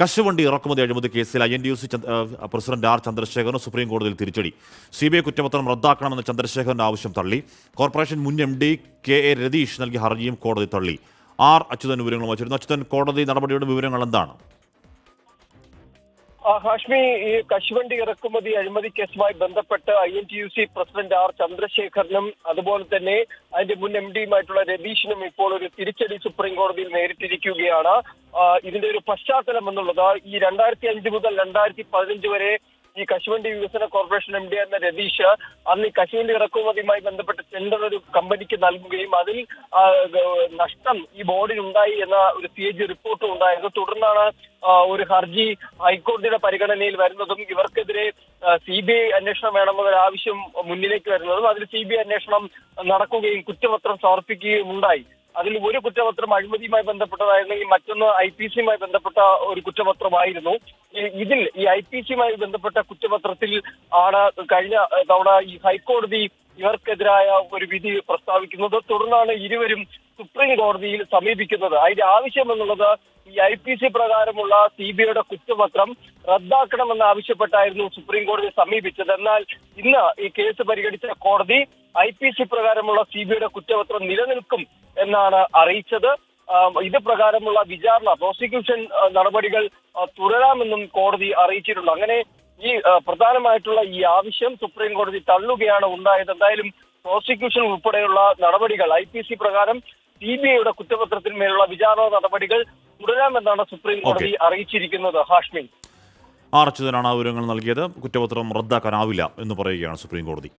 കശുവണ്ടി ഇറക്കുമതി അഴിമതി കേസിൽ I N D U C president R Chandrasekharan supreme കോടതിയിൽ തിരിച്ചടി. സി ബി ഐ കുറ്റപത്രം റദ്ദാക്കണമെന്ന ചന്ദ്രശേഖരന്റെ ആവശ്യം തള്ളി. കോർപ്പറേഷൻ മുൻ M D K A Ratheesh നൽകിയ ഹർജിയും കോടതി തള്ളി. ആർ അച്യുതൻ വിവരങ്ങൾ വച്ചിരുന്നു അച്യുതൻ കോടതി നടപടിയുടെ വിവരങ്ങൾ എന്താണ്? ഹാഷ്മി ഈ കശുവണ്ടി ഇറക്കുമതി അഴിമതി കേസുമായി ബന്ധപ്പെട്ട് I N T U C president R ചന്ദ്രശേഖരനും അതുപോലെ തന്നെ അതിന്റെ മുൻ എം ഡിയുമായിട്ടുള്ള രതീഷിനും ഇപ്പോൾ ഒരു തിരിച്ചടി സുപ്രീം കോടതിയിൽ നേരിട്ടിരിക്കുകയാണ്. ഇതിന്റെ ഒരു പശ്ചാത്തലം എന്നുള്ളത് ഈ രണ്ടായിരത്തി അഞ്ച് മുതൽ രണ്ടായിരത്തി പതിനഞ്ച് വരെ ഈ കശുവണ്ടി വികസന കോർപ്പറേഷൻ എം ഡി എന്ന രതീഷ് അന്ന് ഈ കശുവണ്ടി ഇറക്കുമതിയുമായി ബന്ധപ്പെട്ട് ടെൻഡർ ഒരു കമ്പനിക്ക് നൽകുകയും അതിൽ നഷ്ടം ഈ ബോർഡിനുണ്ടായി എന്ന ഒരു സി എ ജി റിപ്പോർട്ടും ഉണ്ടായത് തുടർന്നാണ് ഒരു ഹർജി ഹൈക്കോടതിയുടെ പരിഗണനയിൽ വരുന്നതും ഇവർക്കെതിരെ സി ബി ഐ അന്വേഷണം വേണമെന്നൊരു ആവശ്യം മുന്നിലേക്ക് വരുന്നതും അതിൽ സി ബി ഐ അന്വേഷണം നടക്കുകയും കുറ്റപത്രം സമർപ്പിക്കുകയും ഉണ്ടായി. അതിൽ ഒരു കുറ്റപത്രം അഴിമതിയുമായി ബന്ധപ്പെട്ടതായിരുന്നെങ്കിൽ മറ്റൊന്ന് ഐ പി സിയുമായി ബന്ധപ്പെട്ട ഒരു കുറ്റപത്രമായിരുന്നു. ഇതിൽ ഈ ഐ പി സിയുമായി ബന്ധപ്പെട്ട കുറ്റപത്രത്തിൽ ആണ് കഴിഞ്ഞ തവണ ഈ ഹൈക്കോടതി ഇവർക്കെതിരായ ഒരു വിധി പ്രസ്താവിക്കുന്നത് തുടർന്നാണ് ഇരുവരും സുപ്രീം കോടതിയിൽ സമീപിക്കുന്നത്. അതിന്റെ ആവശ്യം എന്നുള്ളത് ഈ ഐ പി സി പ്രകാരമുള്ള സി ബി ഐയുടെ കുറ്റപത്രം റദ്ദാക്കണമെന്ന് ആവശ്യപ്പെട്ടായിരുന്നു സുപ്രീം കോടതി സമീപിച്ചത്. എന്നാൽ ഇന്ന് ഈ കേസ് പരിഗണിച്ച കോടതി ഐ പി സി പ്രകാരമുള്ള സി ബി ഐയുടെ കുറ്റപത്രം നിലനിൽക്കും എന്നാണ് അറിയിച്ചത്. ഇത് പ്രകാരമുള്ള വിചാരണ പ്രോസിക്യൂഷൻ നടപടികൾ തുടരാമെന്നും കോടതി അറിയിച്ചിട്ടുണ്ട്. അങ്ങനെ ഈ പ്രധാനമായിട്ടുള്ള ഈ ആവശ്യം സുപ്രീം കോടതി തള്ളുകയാണ് ഉണ്ടായത്. എന്തായാലും പ്രോസിക്യൂഷൻ ഉൾപ്പെടെയുള്ള നടപടികൾ ഐ പി സി പ്രകാരം സി ബി ഐയുടെ കുറ്റപത്രത്തിന്മേലുള്ള വിചാരണ നടപടികൾ തുടരാമെന്നാണ് സുപ്രീം കോടതി അറിയിച്ചിരിക്കുന്നത്. ഹാഷ്മിൻ ആർ അച്യുതനാണ് ആ വിവരങ്ങൾ നൽകിയത്. കുറ്റപത്രം റദ്ദാക്കാനാവില്ല എന്ന് പറയുകയാണ് സുപ്രീം കോടതി.